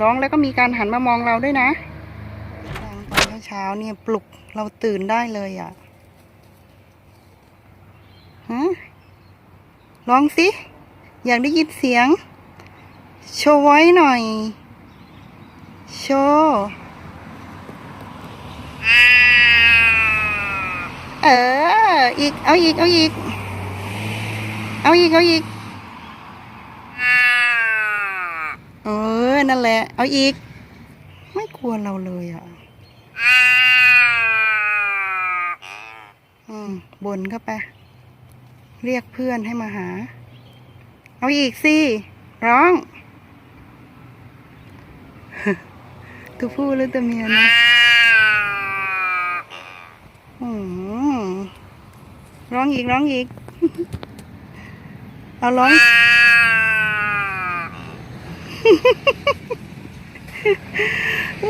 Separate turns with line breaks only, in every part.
ร้องแล้วก็มีการหันมามองเราด้วยนะดังตอนเช้าเนี่ยปลุกเราตื่นได้เลยอะฮะร้องสิ อยากได้ยินเสียง โชว์ไว้หน่อย โชว์เออ อีก เอาอีก เอาอีก เอาอีก เอาอีก ออนั่นแหละ เอาอีก ไม่กลัวเราเลยอะอืมบนเข้าไป เรียกเพื่อนให้มาหา เอาอีกสิ ร้อง ตัวผู้หรือตัวเมียนะอืมร้องอีกร้องอีก เอาร้อง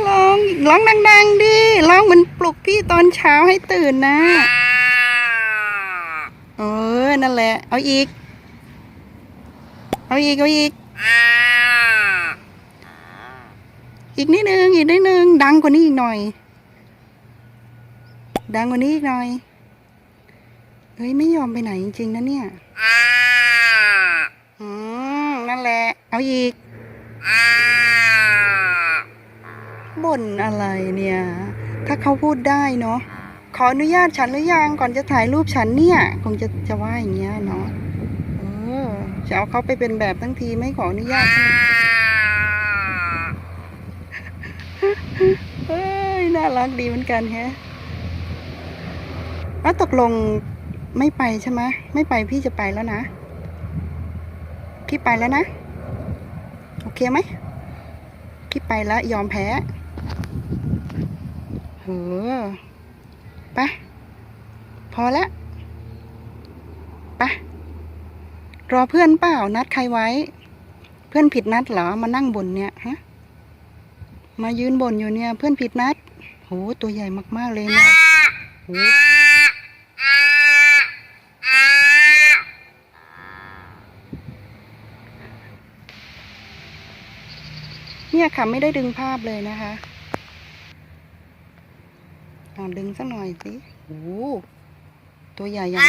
ร้องร้องดัง ๆดิร้องเหมือนปลุกพี่ตอนเช้าให้ตื่นนะเออนั่นแหละ เอาอีก เอาอีก เอาอีก อีกนิดนึงอีกนิดนึงดังกว่านี้อีกหน่อย ดังกว่านี้อีกหน่อยเฮ้ยไม่ยอมไปไหนจริงๆนะเนี่ยอืมนั่นแหละ เอาอีก บ่นอะไรเนี่ย ถ้าเขาพูดได้เนาะขออนุญาตฉันหรือยังก่อนจะถ่ายรูปฉันเนี่ย คงจะจะว่าอย่างเงี้ยเนาะเออจะเอาเขาไปเป็นแบบทั้งทีไม่ขออนุญาตเขาเฮ้ยน่ารักดีเหมือนกันแฮะแล้วตกลงไม่ไปใช่ไหมไม่ไปพี่จะไปแล้วนะ พี่ไปแล้วนะ โอเคไหมพี่ไปแล้วยอมแพ้เออไปพอแล้วไปรอเพื่อนเปล่านัดใครไว้ เพื่อนผิดนัดเหรอมานั่งบนเนี่ยฮะมายืนบนอยู่เนี่ย เพื่อนผิดนัดโหตัวใหญ่มากๆเลยเนี่ยโห เนี่ยค่ะไม่ได้ดึงภาพเลยนะคะลองดึงสักหน่อยสิโอ้ตัวใหญ่ยัง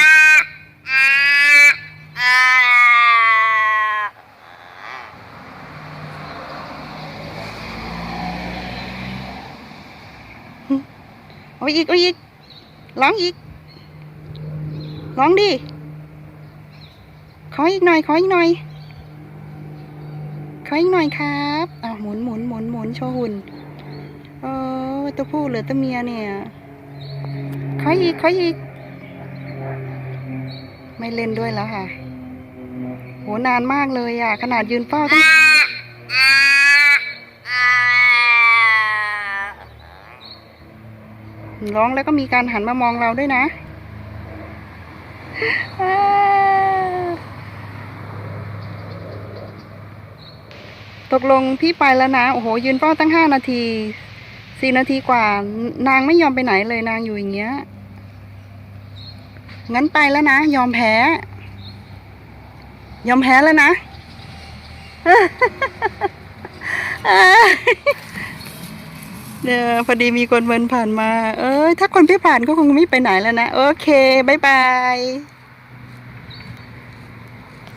เอาอีกเอาอีกร้องอีกร้องดิขออีกหน่อย ขออีกหน่อย ขออีกหน่อยครับอ้าวหมุนหมุนหมุนหมุนโชว์หุ่นเออตัวผู้หรือตัวเมียเนี่ยขออีกขออีก ไม่เล่นด้วยแล้วค่ะ โหนานมากเลยอะ ขนาดยืนเฝ้าต้องร้องแล้วก็มีการหันมามองเราด้วยนะ ตกลงพี่ไปแล้วนะ โอ้โห ยืนเฝ้าตั้งห้านาทีสี่นาทีกว่า นางไม่ยอมไปไหนเลยนางอยู่อย่างเงี้ย งั้นไปแล้วนะ ยอมแพ้ ยอมแพ้แล้วนะเดี๋ยวพอดีมีคนเดินผ่านมา เอ้ย ถ้าคนไม่ผ่านก็คงไม่ไปไหนแล้วนะ โอเค บ๊ายบาย